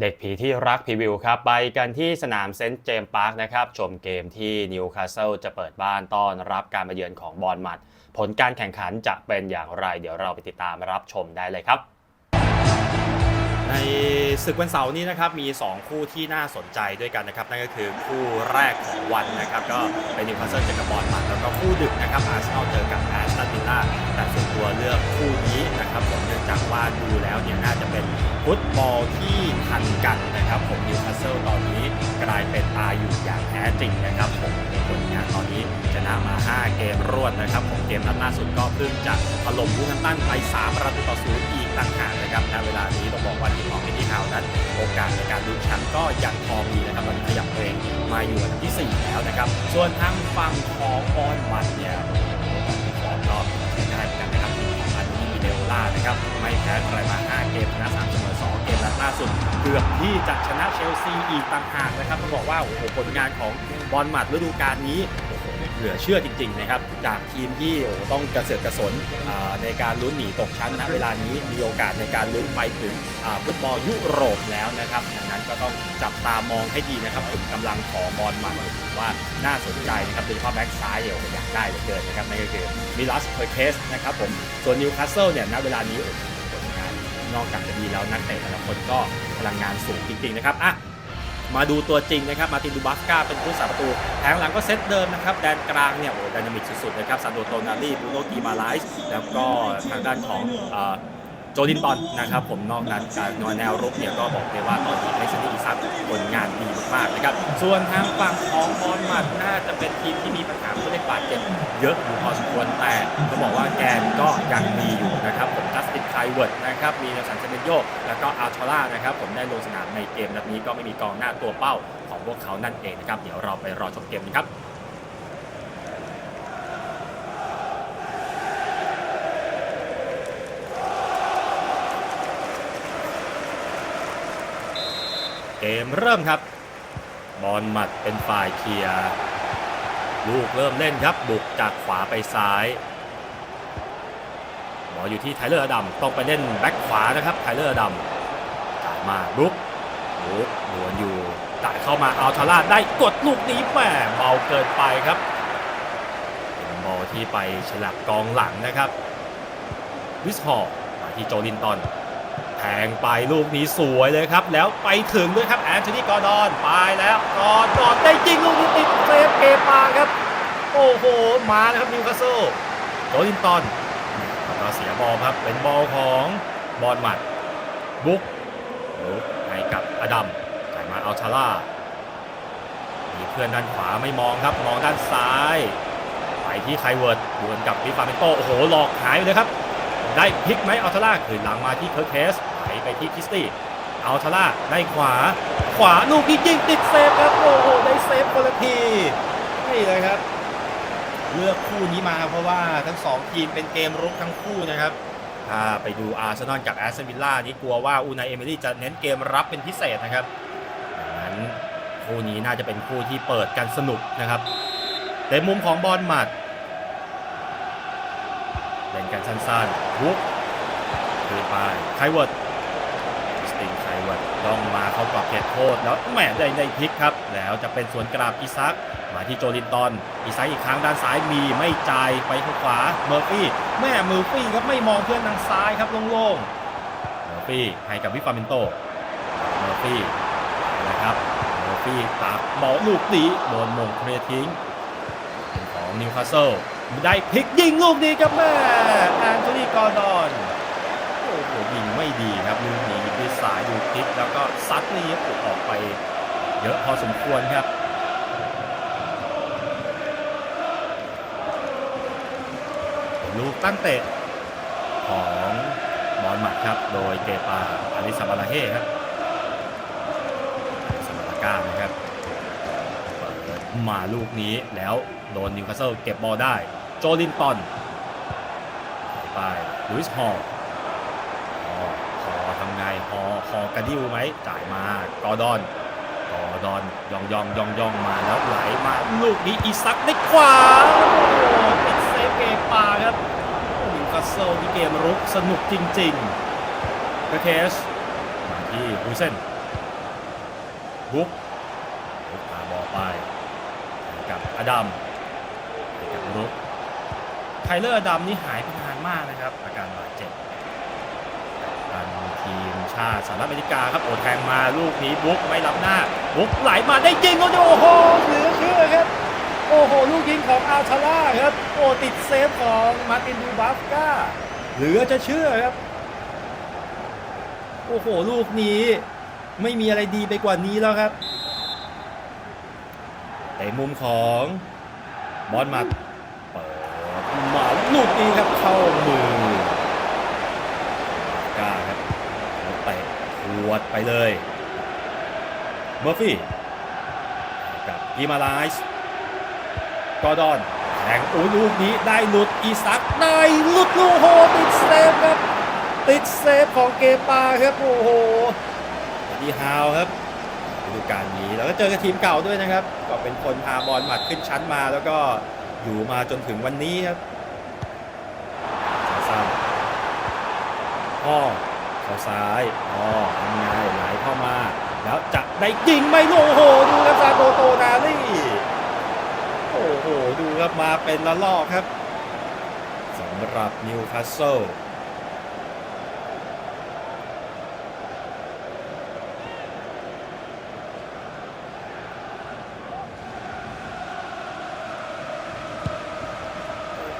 เด็กผีที่รักพรีวิวครับ ไปกันที่สนามเซนต์เจมส์พาร์คนะครับ ชมเกมที่นิวคาสเซิลจะเปิดบ้านต้อนรับการมาเยือนของบอลมัด ผลการแข่งขันจะเป็นอย่างไร เดี๋ยวเราไปติดตามรับชมได้เลยครับ ในศึกวันเสาร์นี้นะครับ มี 2 คู่ที่น่าสนใจด้วยกันนะครับ นั่นก็คือคู่แรกของวันนะครับ ก็เป็นนิวคาสเซิลเจอกับบอลมัดแล้วก็คู่ดึกนะครับอาร์เซนอลเจอกับแอสตันวิลล่า ตัวเลือกคู่นี้นะครับผมเนื่องจากว่าดูแล้วเนี่ยน่าจะเป็นฟุตบอลที่ทันกันนะครับผมนิวคาสเซิลตอนนี้กลายเป็นอาอยู่อย่างแท้จริงนะครับผมผลงานตอนนี้ชนะมา 5 เกมรวดนะครับผมเกมนัดล่าสุดก็เพิ่งจะถล่มวูแฮมตันไป 3 ประตูต่อศูนย์อีกต่างหากนะครับณเวลานี้ต้องบอกว่าทีมของเอ็ดดี้ฮาวนั้นโอกาสในการลุ้นแชมป์ก็ยังพอมีนะครับตอนนี้ขยับตัวเองมาอยู่อันดับที่ 4 แล้วนะครับส่วนทางฝั่งของบอลมัดเนี่ยานะครับไม่แพ้ใครมา5เกมชนะ3เสมอ2เกมและล่าสุดเกือบที่จะชนะเชลซีอีกต่างหากนะครับต้องบอกว่าโอ้โหผลงานของบอลมัดฤดูกาลนี้โอ้โห ลือเชื่อจริงๆนะครับจากทีมที่ต้องกระเสือกกระสนในการลุ้นหนีตกชั้นณเวลานี้มีโอกาสในการลุ้นไปถึงฟุตบอลยุโรปแล้วนะครับดังนั้นก็ต้องจับตามองให้ดีนะครับถึงกำลังของบอลมัดถือว่าน่าสนใจนะครับโดยเฉพาะแบ็กซ้ายเดี๋ยวอยากได้เหลือเกินนะครับนั่นก็คือมิลัสเพอร์เคสนะครับผมส่วนนิวคาสเซิลเนี่ยณเวลานี้ผลงานนอกจากจะดีแล้วนักเตะแต่ละคนก็พลังงานสูงจริงๆนะครับอะ มาดูตัวจริงนะครับมาตินดูบัสกาเป็นผู้สาประตูแผงหลังก็เซตเดิมนะครับแดนกลางเนี่ยโอ้ดนามิกสุดๆนะครับซานโดโตนาลีบูโนกีมาไลส์แล้วก็ทางด้านของ โจลินตันนะครับผมนอกนั้นการนอยแนวรุกเนี่ยก็บอกเลยว่าตอนนี้เอซนีอิซักผลงานดีมากๆนะครับ ส่วนทางฝั่งของบอลมัดน่าจะเป็นทีมที่มีปัญหาผู้เล่นบาดเจ็บเยอะอยู่พอสมควรแต่ก็บอกว่าแกนก็ยังมีอยู่นะครับผมจัสตินไคเวิร์ดนะครับมีเนลสันเซเมนโยแล้วก็อัลทอร่านะครับผมได้ลงสนามในเกมนัดนี้ก็ไม่มีกองหน้าตัวเป้าของพวกเขานั่นเองนะครับเดี๋ยวเราไปรอชมเกมกันครับ เกมเริ่มครับ บอลหมัดเป็นฝ่ายเคลียร์ลูกเริ่มเล่นครับบุกจากขวาไปซ้ายบอลอยู่ที่ไทเลอร์ดัมต้องไปเล่นแบ็คขวานะครับไทเลอร์ดัมจ่ายมาบุกบุกดวนอยู่จ่ายเข้ามาเอาทาร่าได้กดลูกนี้แหมเบาเกินไปครับเป็นบอลที่ไปฉลับกองหลังนะครับวิสฮอลมาที่โจลินตัน ทงไปลูกนี้สวยเลยครับ แล้วไปถึงด้วยครับแอนโทนีกอร์ดอนไปแล้วกอร์ดอนได้จริงลูกนี้ติดเซฟเกปาครับ โอ้โห มาแล้วครับนิวคาสเซิลโจลินตันแล้วเสียบอลครับเป็นบอลของบอลหมัดบุกบุกให้กับอดัมจ่ายมาอัลชาร่ามีเพื่อนด้านขวาไม่มองครับ มองด้านซ้าย ไปที่ไคเวิร์ดดวลกับวิฟาเมนโตโอ้โหหลอกหายไปเลยครับ ได้พลิกไหมอัลทาร่าคืนหลังมาที่เคิร์เคสไหลไปที่คริสตี้อัลทาร่าได้ขวา ขวาลูกนี้ยิงติดเซฟครับ โอ้โหได้เซฟคนละทีนี่เลยครับ เลือกคู่นี้มาเพราะว่าทั้งสองทีมเป็นเกมรุกทั้งคู่นะครับถ้าไปดูอาร์เซนอลกับแอสตันวิลล่านี่กลัวว่าอูนายเอมิลี่จะเน้นเกมรับเป็นพิเศษนะครับดังนั้นคู่นี้น่าจะเป็นคู่ที่เปิดกันสนุกนะครับ ในมุมของบอลหมัดเล่น กันสั้นๆบุกคืนไปไคเวิร์ดสติงไคเวิร์ดย่องมาเข้ากรอบเขตโทษแล้วแหมได้ได้พลิกครับ แล้วจะเป็นสวนกราบอีซักมาที่โจลินตันอีซักอีกครั้งด้านซ้ายมีไม่จ่ายไปทางขวาเมอร์ฟี่แม่เมอร์ฟี่ครับไม่มองเพื่อนทางซ้ายครับโล่งๆเมอร์ฟี่ให้กับวิฟาเมนโตเมอร์ฟี่นะครับเมอร์ฟี่ตักบอลลูกนี้โดนมงเคลียร์ทิ้งของนิวคาสเซิล ได้พลิกยิงลูกนี้ครับแม่แอนโทนีกอร์ดอนโอ้โหยิงไม่ดีครับลูกนี้ยิงด้วยสายดูพลิกแล้วก็ซัดนี่ออกไป เยอะพอสมควรครับลูกตั้งเตะของบอลหมัดครับ โดยเกปาอาริสบาลาเฮ่ครับสมาตาก้านะครับเปิดมาลูกนี้แล้วโดนนิวคาสเซิลเก็บบอลได้ จลินตันไปลุยส์ฮอลฮอทำไงฮอฮอกระดิ้วไหมจ่ายมากอดอนกอดอนยองยองยองยองมาแล้วไหลมาลูกนี้อีซักได้ขวาโอ้โหติดเซฟเกมปาครับนิวคาสเซิลที่เกมรุกสนุกจริงๆกระเคสมาที่ฮูเซนฮุกฮุกพาบอลไปกับอดัมกับรุก ไทเลอร์ดัมนี่หายไปนานมากนะครับ อาการบาดเจ็บกัปตันทีมชาติสหรัฐอเมริกาครับโอแทงมาลูกนี้บุ๊กไม่รับหน้า บุ๊กไหลมาได้จริงโอ้โหเหลือเชื่อครับ โอ้โห ลูกยิงของอาชาร่าครับ โอ้ติดเซฟของมาตินดูบัฟก้าเหลือจะเชื่อครับ โอ้โห ลูกนี้ไม่มีอะไรดีไปกว่านี้แล้วครับแต่มุมของบอลมัดเปิดมา ลูกนี้ครับเข้ามือกล้าครับแล้วเตะขวดไปเลยเมอร์ฟี่กับกีมาไลส์กอดอนแทงโอ้ลูกนี้ได้หลุดอีซักได้หลุดลูกโหติดเซฟครับ ติดเซฟของเกปาครับโอ้โหดีฮาวครับฤดูกาลนี้แล้วก็เจอกับทีมเก่าด้วยนะครับ ก็เป็นคนพาบอลหมัดขึ้นชั้นมาแล้วก็อยู่มาจนถึงวันนี้ครับสั้นๆ พ่อเข้าซ้ายพ่อทำไงไหลเข้ามา แล้วจะได้ยิงไหมโอ้โหดูครับซาโตโตนาลี่โอ้โห ดูครับมาเป็นละลอกครับสำหรับนิวคาสเซิล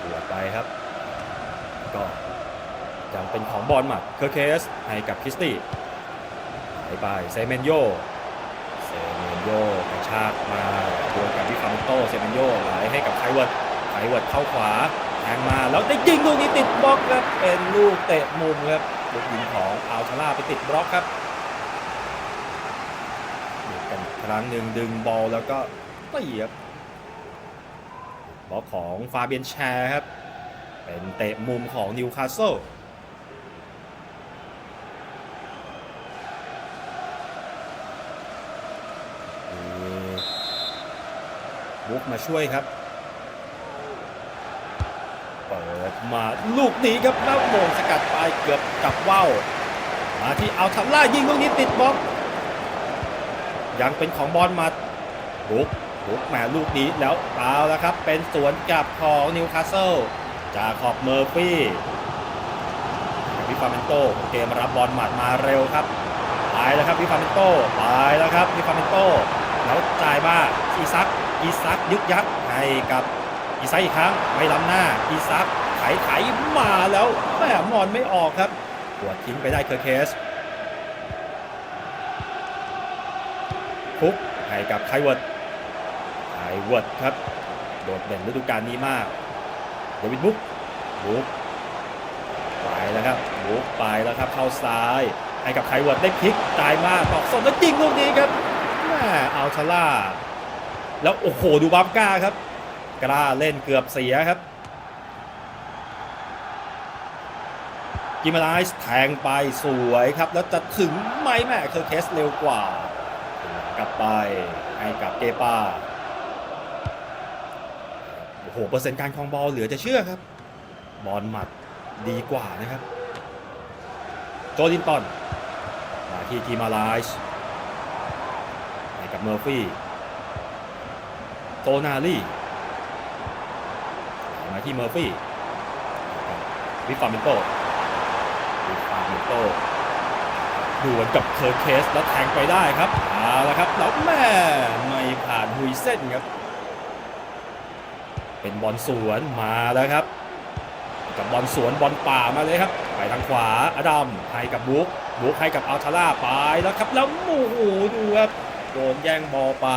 หัวไปครับ ก็ยังเป็นของ บอลหมัดเคอร์เคสให้กับคิสตี้ไปไปเซเมนโยเซเมนโยกระชากมาดวลกับวิฟาเมนโตเซเมนโยไหลให้กับไคเวิร์ดไคเวิร์ดเข้าขวาแทงมาแล้วได้ยิงลูกนี้ติดบล็อกครับเป็นลูกเตะมุมครับลูกยิงของอัลชาร่าไปติดบล็อกครับกันอีกครั้งหนึ่งดึงบอลแล้วก็ตีครับบอลของฟาเบียนแชร์ครับเป็นเตะมุมของนิวคาสเซิล บุ๊กมาช่วยครับเปิดมาลูกนี้ครับแล้วโมงสกัดไปเกือบจับว่าวมาที่เอาทัลล่ายิงลูกนี้ติดบล็อกยังเป็นของบอลมาบุ๊กบุกมาลูกนี้แล้วเอาแล้วครับ เป็นสวนกลับของนิวคาสเซิลจากขอบเมอร์ฟี่วิฟาเมนโตเกมรับบอลหมัดมาเร็วครับไปแล้วครับวิฟาเมนโตไปแล้วครับวิฟาเมนโตแล้วจ่ายมาอีซัก อีซักยึกยักให้กับอีซักอีกครั้งไม่ล้ำหน้า อีซักไถไถมาแล้วแม่มอนไม่ออกครับหัวดทิ้งไปได้เคอร์เคสคุกให้กับไคเวิร์ดไอเวิร์ดครับ โดดเด่นฤดูกาลนี้มากเดวิดบุ๊กบุ๊กไปแล้วครับบุ๊กไปแล้วครับเข้าซ้ายให้กับไคเวิร์ดได้พลิกตายมากตอกส่งแล้วจริงลูกนี้ครับแม่อัลชาล่า แล้วโอ้โหดูบัฟก้าครับ กล้าเล่นเกือบเสียครับ กิมาไลส์แทงไปสวยครับ แล้วจะถึงไหมแม่เคอร์เคสเร็วกว่า กลับไปให้กับเกปาโอ้โห เปอร์เซ็นต์การครองบอลเหลือจะเชื่อครับ บอลหมัดดีกว่านะครับ โจลินตันมาที่ทีมาไลส์ให้กับเมอร์ฟี่ ตนาลี่มาที่เมอร์ฟี่วิฟาเมนโตวิฟาเมนโตดวลกับเคอร์เคสแล้วแทงไปได้ครับเอาละครับแล้วแม่ไม่ผ่านฮุยเส้นครับ เป็นบอลสวนมาแล้วครับ กับบอลสวนบอลป่ามาเลยครับ ไปทางขวาอดัมให้กับบุ๊กบุ๊กให้กับอัลชาร่าไปแล้วครับแล้วโอ้โหดูครับโดนแย่งบอลไป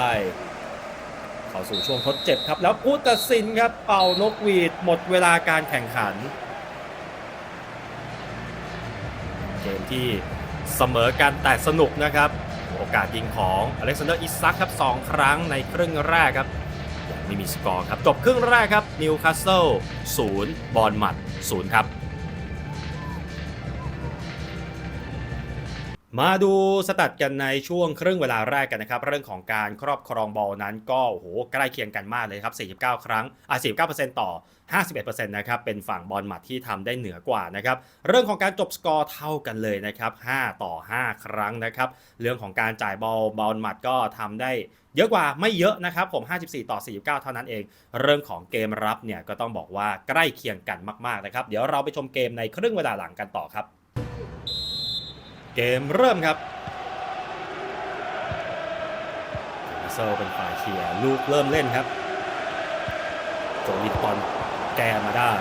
เข้าสู่ช่วงทดเจ็บครับ แล้วผู้ตัดสินครับเป่านกหวีดหมดเวลาการแข่งขัน เกมที่เสมอกันแต่สนุกนะครับ โอกาสยิงของอเล็กซานเดอร์อิซักครับสองครั้งในครึ่งแรกครับยังไม่มีสกอร์ครับ จบครึ่งแรกครับนิวคาสเซิลศูนย์บอลหมัดศูนย์ครับ มาดูสตัดกันในช่วงครึ่งเวลาแรกกันนะครับ เรื่องของการครอบครองบอลนั้นก็โอ้โหใกล้เคียงกันมากเลยครับ 49 ครั้งอะ49%ต่อ 51%นะครับเป็นฝั่งบอลหมัดที่ทำได้เหนือกว่านะครับเรื่องของการจบสกอร์เท่ากันเลยนะครับ5ต่อ 5 ครั้งนะครับเรื่องของการจ่ายบอลบอลหมัดก็ทำได้เยอะกว่าไม่เยอะนะครับผม 54 ต่อ 49 เท่านั้นเอง เรื่องของเกมรับเนี่ยก็ต้องบอกว่าใกล้เคียงกันมากๆนะครับเดี๋ยวเราไปชมเกมในครึ่งเวลาหลังกันต่อครับ เกมเริ่มครับเซอร์เป็นฝ่ายเคลียร์ลูกเริ่มเล่นครับโจลินตอนแกมาได้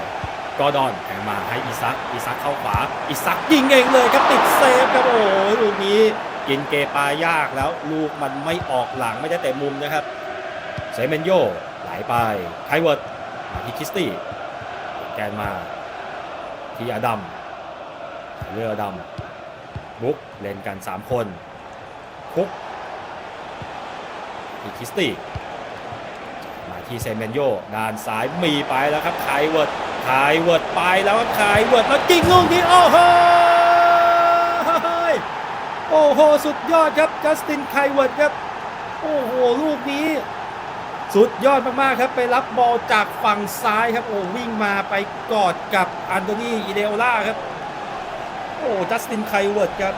กอดอนแทงมาให้อีซักอีซักเข้าขวาอีซักยิงเองเลยครับติดเซฟครับโอ้โหลูกนี้กินเกปายากแล้วลูกมันไม่ออกหลังไม่ได้แต่มุมนะครับเซเมนโยไหลไปไคเวิร์ดมาที่คิสตี้แกนมาที่อดัมเรืออดัม บุ๊กเล่นกัน 3 คนคุกทีคิสตี้มาที่เซเมนโยด้านซ้ายมีไปแล้วครับไคเวิร์ดไคเวิร์ดไปแล้วครับไคเวิร์ดแล้วยิงลูกนี้โอ้โหโอ้โหสุดยอดครับจัสตินไคเวิร์ดครับโอ้โหลูกนี้ สุดยอดมากๆครับไปรับบอลจากฝั่งซ้ายครับโอ้วิ่งมาไปกอดกับอันโตนีอิเดโอล่าครับ โอ้จัสตินไคเวิร์ดครับ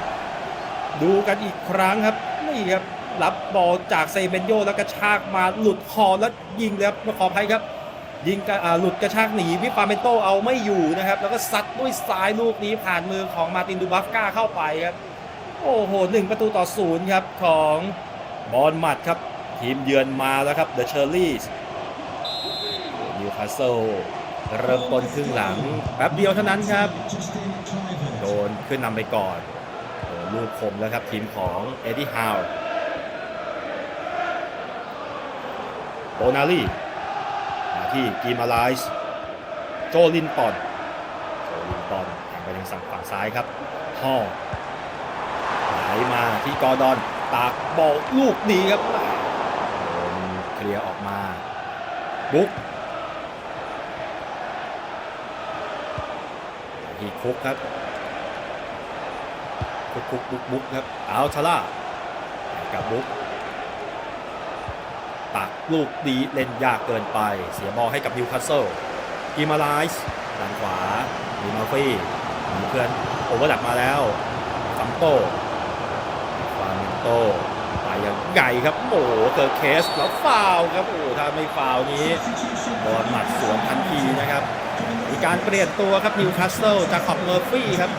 ดูกันอีกครั้งครับ นี่ครับรับบอลจากเซเมนโยแล้วกระชากมาหลุดคอแล้วยิงเลยครับมาขออภัยครับ ยิงกระหลุดกระชากหนีวิปาเมนโตเอาไม่อยู่นะครับ แล้วก็ซัดด้วยซ้ายลูกนี้ผ่านมือของมาตินดูบัฟก้าเข้าไปครับ โอ้โหหนึ่งประตูต่อศูนย์ครับของบอลหมัดครับ ทีมเยือนมาแล้วครับเดอะเชอร์รี่นิวคาสเซิลเริ่มต้นครึ่งหลังแป๊บเดียวเท่านั้นครับ ขึ้นนำไปก่อนโดนลูกคมแล้วครับทีมของเอ็ดดี้ฮาวโบนาลีมาที่กีมาไลส์โจลินปอนโจลินปอนแข่งไปทางซังฝั่งซ้ายครับฮอไหลมาที่กอร์ดอนตากบอลลูกนี้ครับเคลียร์ออกมาบุ๊กที่คุกครับ คุกคุกบุกบุกครับเอาชล่ากับบุกตักลูกดีเล่นยากเกินไป เสียบอลให้กับนิวคาสเซิลกิมาไลส์ด้านขวามีมาฟี่มีเพื่อนโอเวอร์ดักมาแล้วซัมโตฟามนโตไปยังใหญ่ครับโอ้โหเกิดเคสแล้วฟาวครับโอ้ถ้าไม่ฟาวนี้โดนหมัดสวนทันทีนะครับมีการเปลี่ยนตัวครับนิวคาสเซิลจากขอบเมอร์ฟี่ครับ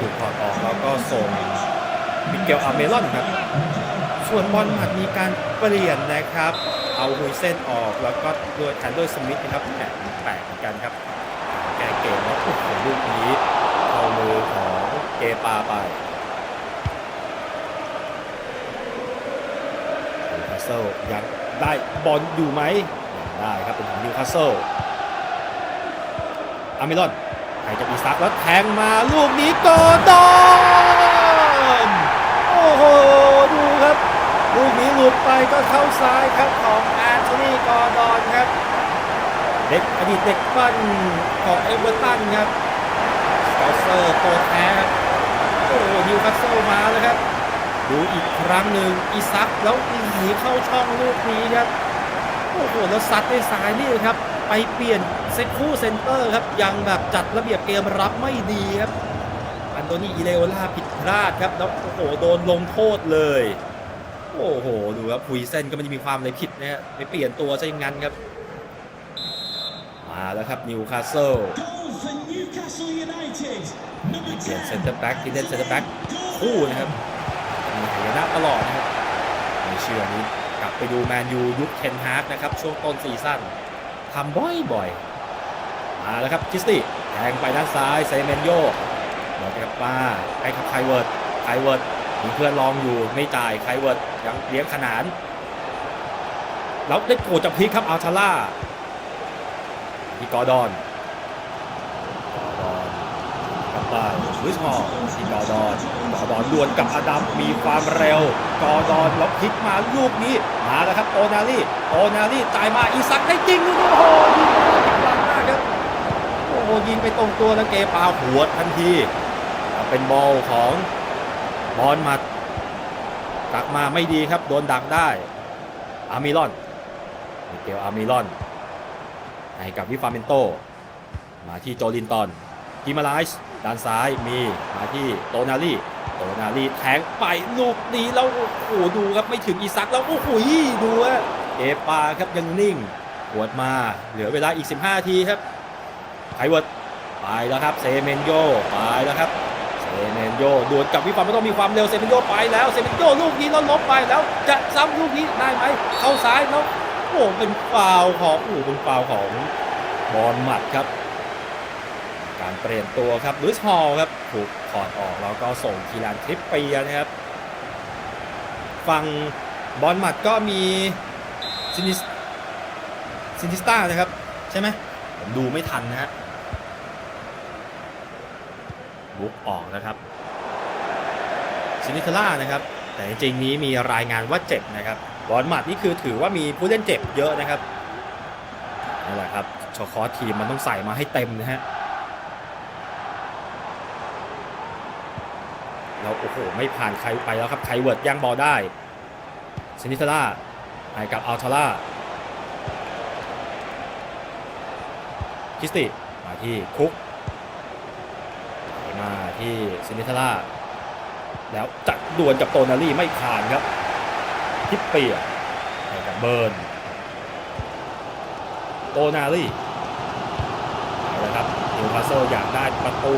ถูกถอดออกแล้วก็ส่งมิเกลอาเมรอนครับ ส่วนบอลหมัดมีการเปลี่ยนนะครับ เอาฮุยเซนออกแล้วก็ด้วยแทนด้วยสมิธนะครับแหมแปลกเหมือนกันครับ แกเกมแล้วโอ้โหลูกนี้เข้ามือของเกปาไปนิวคาสเซิลยังได้บอลอยู่ไหมได้ครับเป็นของนิวคาสเซิลอาเมรอน ให้กับอีซักแล้วแทงมาลูกนี้กอร์ดอนโอ้โหดูครับลูกนี้หลุดไปก็เข้าซ้ายครับของแอนโทนีกอดอนครับ เด็กอดีตเด็กปั้นของเอเวอร์ตันครับสกอเซอร์ตัวแท้ครับโอ้โหนิวคาสเซิลมาแล้วครับ ดูอีกครั้งหนึ่งอีซักแล้วหนีเข้าช่องลูกนี้ครับโอ้โหแล้วซัดด้วยซ้ายนี่ครับ ไปเปลี่ยน เซตคู่เซนเตอร์ครับยังแบบจัดระเบียบเกมรับไม่ดีครับอันโตนีอิเลโอล่าผิดพลาดครับแล้วโอ้โหโดนลงโทษเลย โอ้โหดูครับคุยเส้นก็ไมันจะมีความอะไรผิดนะฮะไปเปลี่ยนตัวซะอย่างนั้นครับ มาแล้วครับนิวคาสเซิลเปลี่ยนเซนเตอร์แบ็กที่เล่นเซนเตอร์แบ็กคู่นะครับมีหายนะตลอดนะครับไม่เชื่อนี้กลับไปดูแมนยูยุคเคนฮาร์กนะครับ ช่วงต้นซีซั่นทำบ่อยๆ มาแล้วครับคิสตี้แทงไปด้านซ้ายเซเมนโยบอลไปกับป้าให้กับไคเวิร์ดไคเวิร์ดมีเพื่อนรองอยู่ไม่จ่ายไคเวิร์ดยังเลี้ยงขนานแล้วได้โกรจากพลิกครับอัลทาร่าที่กอร์ดอนกอร์ดอนกับมาลุยส์ฮอลทีกอร์ดอนกอดอนดวลกับอดัมมีความเร็วกอร์ดอนแล้วพลิกมาลูกนี้มาแล้วครับโอนาลีโอนาลีจ่ายมาอีซักได้จริงลูกโอ้โห ยิงไปตรงตัวแล้วเกปาหัวทันที เป็นบอลของบอลหมัดตักมาไม่ดีครับ โดนดักได้ อามิลอนมิเกลอามิลอนให้กับวิฟาเมนโต มาที่โจลินตันกิมาไลส์ด้านซ้ายมีมาที่โตนาลีโตนาลีแทงไปลูกนี้แล้วโอ้โหดูครับไม่ถึงอีซักแล้วโอ้โหดูฮะเอปาครับยังนิ่งหวดมาเหลือเวลาอีก 15นาทีครับ ไคเวิร์ดไปแล้วครับเซเมนโยไปแล้วครับเซเมนโยดวลกับวิฟาเมนโตมีความเร็วเซเมนโยไปแล้วเซเมนโยลูกนี้แล้วลบไปแล้ว จะซ้ำลูกนี้ได้ไหมเข้าซ้ายแล้วโอ้เป็นฟาวของโอ้เป็นฟาวของบอลหมัดครับ การเปลี่ยนตัวครับลุยส์ฮอลครับถูกถอดออกแล้วก็ส่งคีรานทริปเปียนะครับฝั่งบอลหมัดก็มีซินิสซินิสตานะครับ ใช่ไหมผมดูไม่ทันนะฮะ บุกออกนะครับซินิเทล่านะครับ แต่จริงๆนี้มีรายงานว่าเจ็บนะครับบอลหมัดนี่คือถือว่ามีผู้เล่นเจ็บเยอะนะครับนั่นแหละครับชอคอทีมมันต้องใส่มาให้เต็มนะฮะแล้วโอ้โหไม่ผ่านใครไปแล้วครับไคเวิร์ดย่างบอลได้ซินิทล่าให้กับอัลทาร่าคิสติมาที่คุก ที่ซินิทล่าแล้วจัดดวลกับโตนารี่ไม่ผ่านครับทิปเปียให้กับเบิร์นโตนารี่เอาละครับนิวคาสเซิลอยากได้ประตู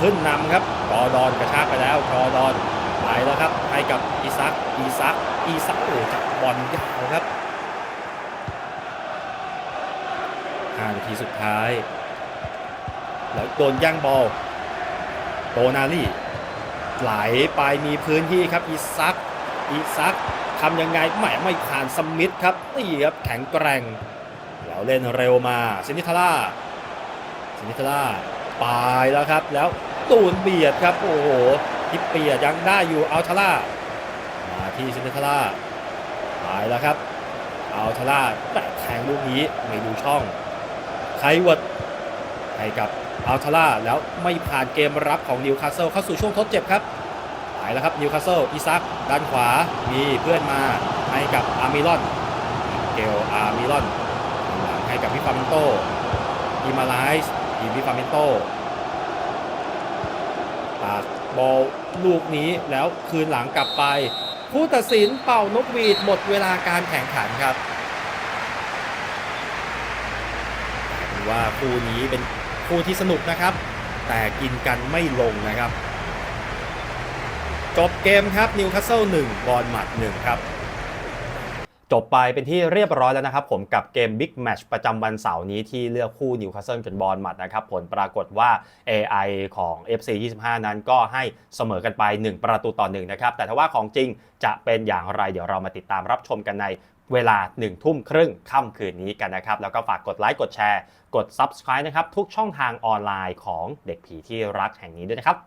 ขึ้นนำครับกอดอนกระชากไปแล้วกอดอนไปแล้วครับให้กับอีซักอีซักอีซักโอ้จับบอลยาวครับ5นาทีสุดท้าย แล้วโดนย่างบอล โตนาลี่ไหลไปมีพื้นที่ครับอีซักอีซักทำยังไงแหมไม่ผ่านสมิธครับนี่ครับแข็งแกร่งแล้วเล่นเร็วมาซินิทาร่าซินิทาร่าไปแล้วครับ แล้วตูนเบียดครับ โอ้โหทิปเปียดยังได้อยู่อัลทาร่ามาที่ซินเนทาร่าไปแล้วครับอัลทาร่าแต่แทงลูกนี้ไม่ดูช่องไคเวิร์ดให้กับ อัลทาร่าแล้วไม่ผ่านเกมรับของนิวคาสเซิลเข้าสู่ช่วงทดเจ็บครับไปแล้วครับนิวคาสเซิลอีซักด้านขวามีเพื่อนมาให้กับอาร์มิลอนเกลอาร์มิลอนหลังให้กับวิฟาเมนโตอีมาไลส์อีวิฟาเมนโตปาบอลลูกนี้แล้วคืนหลังกลับไป ผู้ตัดสินเป่านกหวีดหมดเวลาการแข่งขันครับว่าคู่นี้เป็น คู่ที่สนุกนะครับ แต่กินกันไม่ลงนะครับ จบเกมครับนิวคาสเซิล1บอลหมัด1ครับจบไปเป็นที่เรียบร้อยแล้วนะครับผมกับเกม Big Match ประจำวันเสาร์นี้ที่เลือกคู่นิวคาสเซิลกับบอลมัดนะครับผลปรากฏว่า AI ของ FC 25 นั้นก็ให้เสมอกันไป 1 ประตูต่อ1นะครับแต่ถ้าว่าของจริงจะเป็นอย่างไรเดี๋ยวเรามาติดตามรับชมกันใน เวลา1ทุ่มครึ่งค่ำคืนนี้กันนะครับ แล้วก็ฝากกดไลค์กดแชร์ กด Subscribe นะครับ ทุกช่องทางออนไลน์ของเด็กผีที่รักแห่งนี้ด้วยนะครับ